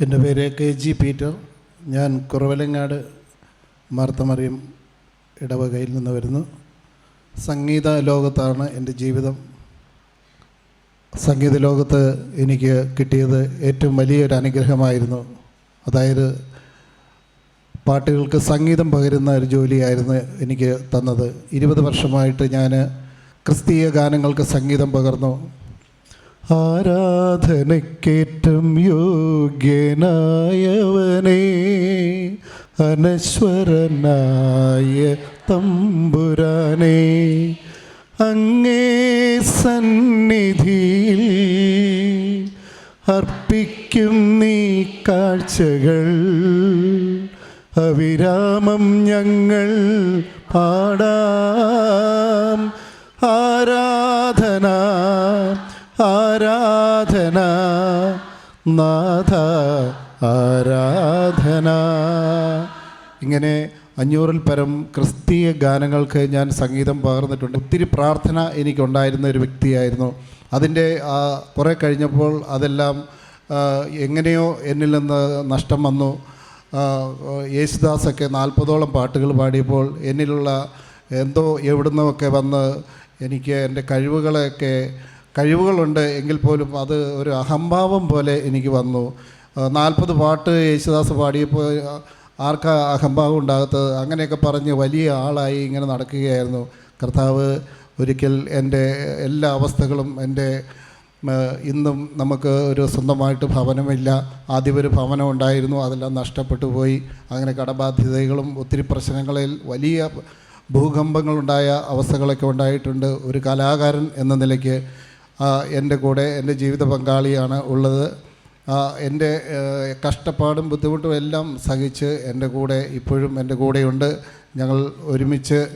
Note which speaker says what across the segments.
Speaker 1: എന്റെ പേര് K G Peter. ഞാൻ കുറവലങ്ങാട് മാർത്തമറിയം ഇടവകയിൽ നിന്ന് വരുന്നു. സംഗീത ലോകത്താണ് എന്റെ ജീവിതം. സംഗീത ലോകത്ത് എനിക്ക് കിട്ടിയത് ഏറ്റവും വലിയൊരു അനുഗ്രഹമായിരുന്നു. അതായത് പാട്ടുകൾക്ക് സംഗീതം പകരുന്ന ഒരു ജോലിയായിരുന്നു എനിക്ക് തന്നത്. ഇരുപത് വർഷമായിട്ട് ഞാൻ ക്രിസ്തീയ ഗാനങ്ങൾക്ക് സംഗീതം പകർന്നു. ആരാധനക്കേറ്റം യോഗ്യനായവനേ അനശ്വരനായ തമ്പുരാനേ അങ്ങേ സന്നിധിയിൽ അർപ്പിക്കും നീ കാഴ്ചകൾ. അവിരാമം ഞങ്ങൾ പാടാം. ആരാധന ആരാധന നാഥ ആരാധന. ഇങ്ങനെ അഞ്ഞൂറിൽ പരം ക്രിസ്തീയ ഗാനങ്ങൾക്ക് ഞാൻ സംഗീതം പകർന്നിട്ടുണ്ട്. ഒത്തിരി പ്രാർത്ഥന എനിക്കുണ്ടായിരുന്ന ഒരു വ്യക്തിയായിരുന്നു. അതിന്റെ കുറേ കഴിഞ്ഞപ്പോൾ അതെല്ലാം എങ്ങനെയോ എന്നിൽ നിന്ന് നഷ്ടം വന്നു. യേശുദാസൊക്കെ നാൽപ്പതോളം പാട്ടുകൾ പാടിയപ്പോൾ എന്നിലുള്ള എന്തോ എവിടുന്നൊക്കെ വന്ന് എനിക്ക് എന്റെ കഴിവുകളെയൊക്കെ കഴിവുകളുണ്ട് എങ്കിൽ പോലും അത് ഒരു അഹംഭാവം പോലെ എനിക്ക് വന്നു. നാൽപ്പത് പാട്ട് യേശുദാസ് പാടിയപ്പോൾ ആർക്കാ അഹംഭാവം ഉണ്ടാകത്തത്? അങ്ങനെയൊക്കെ പറഞ്ഞ് വലിയ ആളായി ഇങ്ങനെ നടക്കുകയായിരുന്നു. കർത്താവ് ഒരിക്കൽ എന്റെ എല്ലാ അവസ്ഥകളും എന്റെ ഇന്നും നമുക്ക് ഒരു സ്വന്തമായിട്ട് ഭവനമില്ല. ആദ്യം ഒരു ഭവനം ഉണ്ടായിരുന്നു അതെല്ലാം നഷ്ടപ്പെട്ടു പോയി. അങ്ങനെ കടബാധ്യതകളും ഒത്തിരി പ്രശ്നങ്ങളിൽ വലിയ ഭൂകമ്പങ്ങളുണ്ടായ അവസ്ഥകളൊക്കെ ഉണ്ടായിട്ടുണ്ട്. ഒരു കലാകാരൻ എന്ന നിലയ്ക്ക് എന്റെ കൂടെ എന്റെ ജീവിത പങ്കാളിയാണ് ഉള്ളത്. എന്റെ കഷ്ടപ്പാടും ബുദ്ധിമുട്ടും എല്ലാം സഹിച്ച് എന്റെ കൂടെ ഇപ്പോഴും എന്റെ കൂടെയുണ്ട്. ഞങ്ങൾ ഒരുമിച്ച്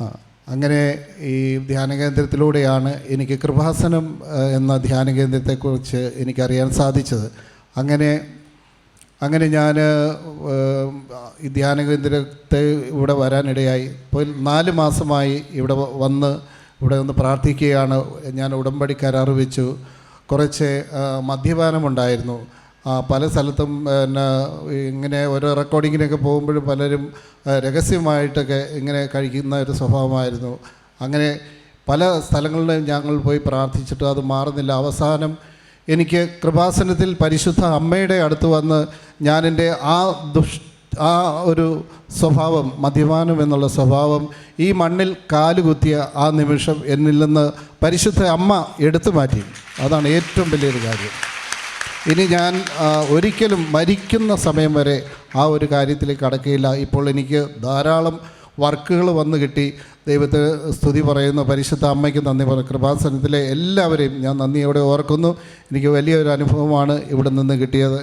Speaker 1: ആ, അങ്ങനെ ഈ ധ്യാന കേന്ദ്രത്തിലൂടെയാണ് എനിക്ക് കൃപാസനം എന്ന ധ്യാന കേന്ദ്രത്തെക്കുറിച്ച് എനിക്കറിയാൻ സാധിച്ചത്. അങ്ങനെ അങ്ങനെ ഞാൻ ഈ ധ്യാന കേന്ദ്രത്തെ ഇവിടെ വരാനിടയായി. ഇപ്പോൾ നാല് മാസമായി ഇവിടെ വന്ന് ഇവിടെ ഒന്ന് പ്രാർത്ഥിക്കുകയാണ്. ഞാൻ ഉടമ്പടി കരാർ വെച്ചു. കുറച്ച് മദ്യപാനമുണ്ടായിരുന്നു പല സ്ഥലത്തും പിന്നെ ഇങ്ങനെ ഓരോ റെക്കോർഡിങ്ങിനൊക്കെ പോകുമ്പോഴും പലരും രഹസ്യമായിട്ടൊക്കെ ഇങ്ങനെ കഴിക്കുന്ന ഒരു സ്വഭാവമായിരുന്നു. അങ്ങനെ പല സ്ഥലങ്ങളിലും ഞങ്ങൾ പോയി പ്രാർത്ഥിച്ചിട്ട് അത് മാറുന്നില്ല. അവസാനം എനിക്ക് കൃപാസനത്തിൽ പരിശുദ്ധ അമ്മയുടെ അടുത്ത് വന്ന് ഞാനെന്റെ ആ ദുഷ് ആ ഒരു സ്വഭാവം മദ്യപാനം എന്നുള്ള സ്വഭാവം ഈ മണ്ണിൽ കാലുകുത്തിയ ആ നിമിഷം എന്നിൽ നിന്ന് പരിശുദ്ധ അമ്മ എടുത്തു മാറ്റി. അതാണ് ഏറ്റവും വലിയൊരു കാര്യം. ഇനി ഞാൻ ഒരിക്കലും മരിക്കുന്ന സമയം വരെ ആ ഒരു കാര്യത്തിലേക്ക് കടക്കുകയില്ല ഇപ്പോൾ എനിക്ക് ധാരാളം വർക്കുകൾ വന്നു കിട്ടി. ദൈവത്തെ സ്തുതി പറയുന്നു. പരിശുദ്ധ അമ്മയ്ക്ക് നന്ദി പറയുന്നു. കൃപാസനത്തിലെ എല്ലാവരെയും ഞാൻ നന്ദിയോടെ ഓർക്കുന്നു. എനിക്ക് വലിയൊരു അനുഭവമാണ് ഇവിടെ നിന്ന് കിട്ടിയത്.